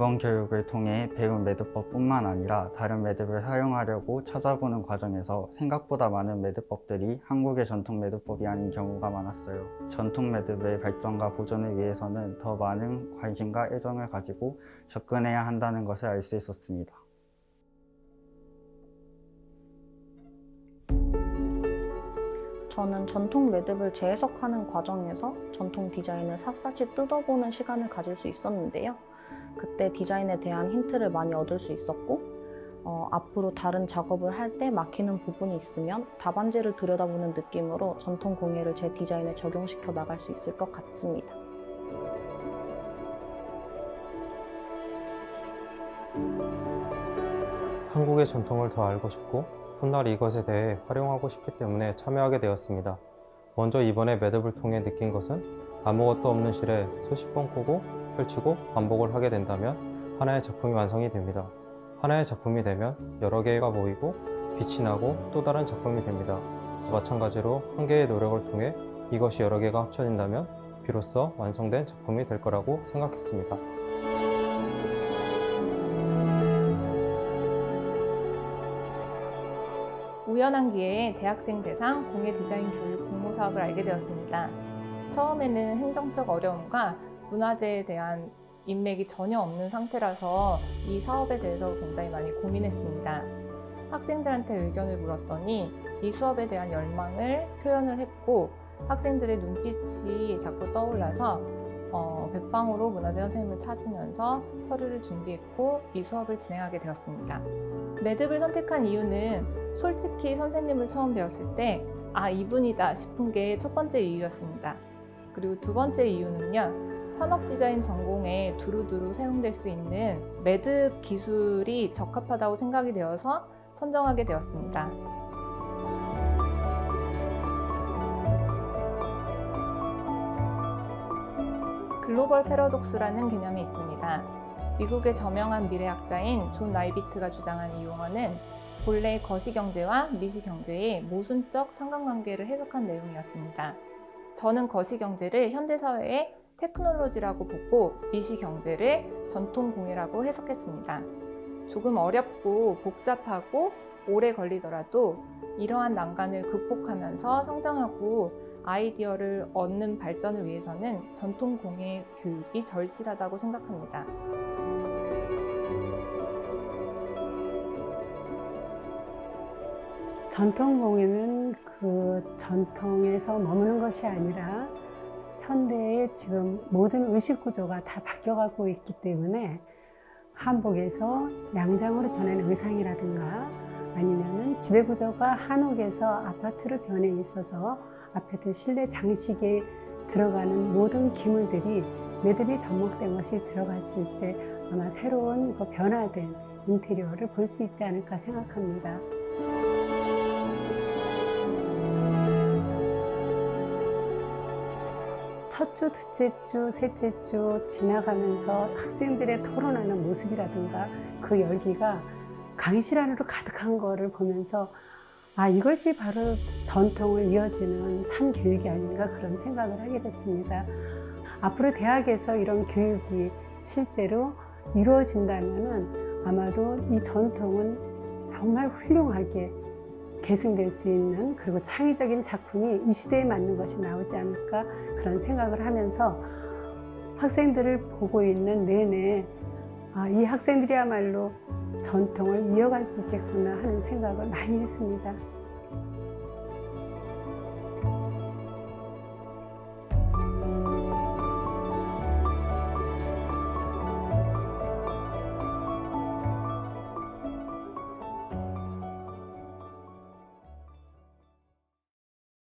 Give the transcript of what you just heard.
이번 교육을 통해 배운 매듭법뿐만 아니라 다른 매듭을 사용하려고 찾아보는 과정에서 생각보다 많은 매듭법들이 한국의 전통 매듭법이 아닌 경우가 많았어요. 전통 매듭의 발전과 보존을 위해서는 더 많은 관심과 애정을 가지고 접근해야 한다는 것을 알 수 있었습니다. 저는 전통 매듭을 재해석하는 과정에서 전통 디자인을 샅샅이 뜯어보는 시간을 가질 수 있었는데요. 그때 디자인에 대한 힌트를 많이 얻을 수 있었고, 어, 앞으로 다른 작업을 할 때 막히는 부분이 있으면 답안지를 들여다보는 느낌으로 전통 공예를 제 디자인에 적용시켜 나갈 수 있을 것 같습니다. 한국의 전통을 더 알고 싶고 훗날 이것에 대해 활용하고 싶기 때문에 참여하게 되었습니다. 먼저 이번에 매듭을 통해 느낀 것은 아무것도 없는 실에 수십 번 꼬고 펼치고 반복을 하게 된다면 하나의 작품이 완성이 됩니다. 하나의 작품이 되면 여러 개가 모이고 빛이 나고 또 다른 작품이 됩니다. 마찬가지로 한 개의 노력을 통해 이것이 여러 개가 합쳐진다면 비로소 완성된 작품이 될 거라고 생각했습니다. 우연한 기회에 대학생 대상 공예 디자인 교육 공모 사업을 알게 되었습니다. 처음에는 행정적 어려움과 문화재에 대한 인맥이 전혀 없는 상태라서 이 사업에 대해서 굉장히 많이 고민했습니다. 학생들한테 의견을 물었더니 이 수업에 대한 열망을 표현을 했고 학생들의 눈빛이 자꾸 떠올라서 어, 백방으로 문화재 선생님을 찾으면서 서류를 준비했고 이 수업을 진행하게 되었습니다. 매듭을 선택한 이유는 솔직히 선생님을 처음 배웠을 때, 아, 이분이다 싶은 게 첫 번째 이유였습니다. 그리고 두 번째 이유는요, 산업 디자인 전공에 두루두루 사용될 수 있는 매듭 기술이 적합하다고 생각이 되어서 선정하게 되었습니다. 글로벌 패러독스라는 개념이 있습니다. 미국의 저명한 미래학자인 존 나이비트가 주장한 이 용어는 본래 거시경제와 미시경제의 모순적 상관관계를 해석한 내용이었습니다. 저는 거시경제를 현대사회의 테크놀로지라고 보고 미시 경제를 전통 공예라고 해석했습니다. 조금 어렵고 복잡하고 오래 걸리더라도 이러한 난관을 극복하면서 성장하고 아이디어를 얻는 발전을 위해서는 전통 공예 교육이 절실하다고 생각합니다. 전통 공예는 그 전통에서 머무는 것이 아니라 현대의 지금 모든 의식 구조가 다 바뀌어가고 있기 때문에 한복에서 양장으로 변한 의상이라든가 아니면은 지배 구조가 한옥에서 아파트로 변해 있어서 아파트 실내 장식에 들어가는 모든 기물들이 매듭이 접목된 것이 들어갔을 때 아마 새로운 그 변화된 인테리어를 볼 수 있지 않을까 생각합니다. 첫 주, 둘째 주, 셋째 주 지나가면서 학생들의 토론하는 모습이라든가 그 열기가 강의실 안으로 가득한 거를 보면서 아, 이것이 바로 전통을 이어지는 참 교육이 아닌가 그런 생각을 하게 됐습니다. 앞으로 대학에서 이런 교육이 실제로 이루어진다면은 아마도 이 전통은 정말 훌륭하게 계승될 수 있는 그리고 창의적인 작품이 이 시대에 맞는 것이 나오지 않을까 그런 생각을 하면서 학생들을 보고 있는 내내 아, 이 학생들이야말로 전통을 이어갈 수 있겠구나 하는 생각을 많이 했습니다.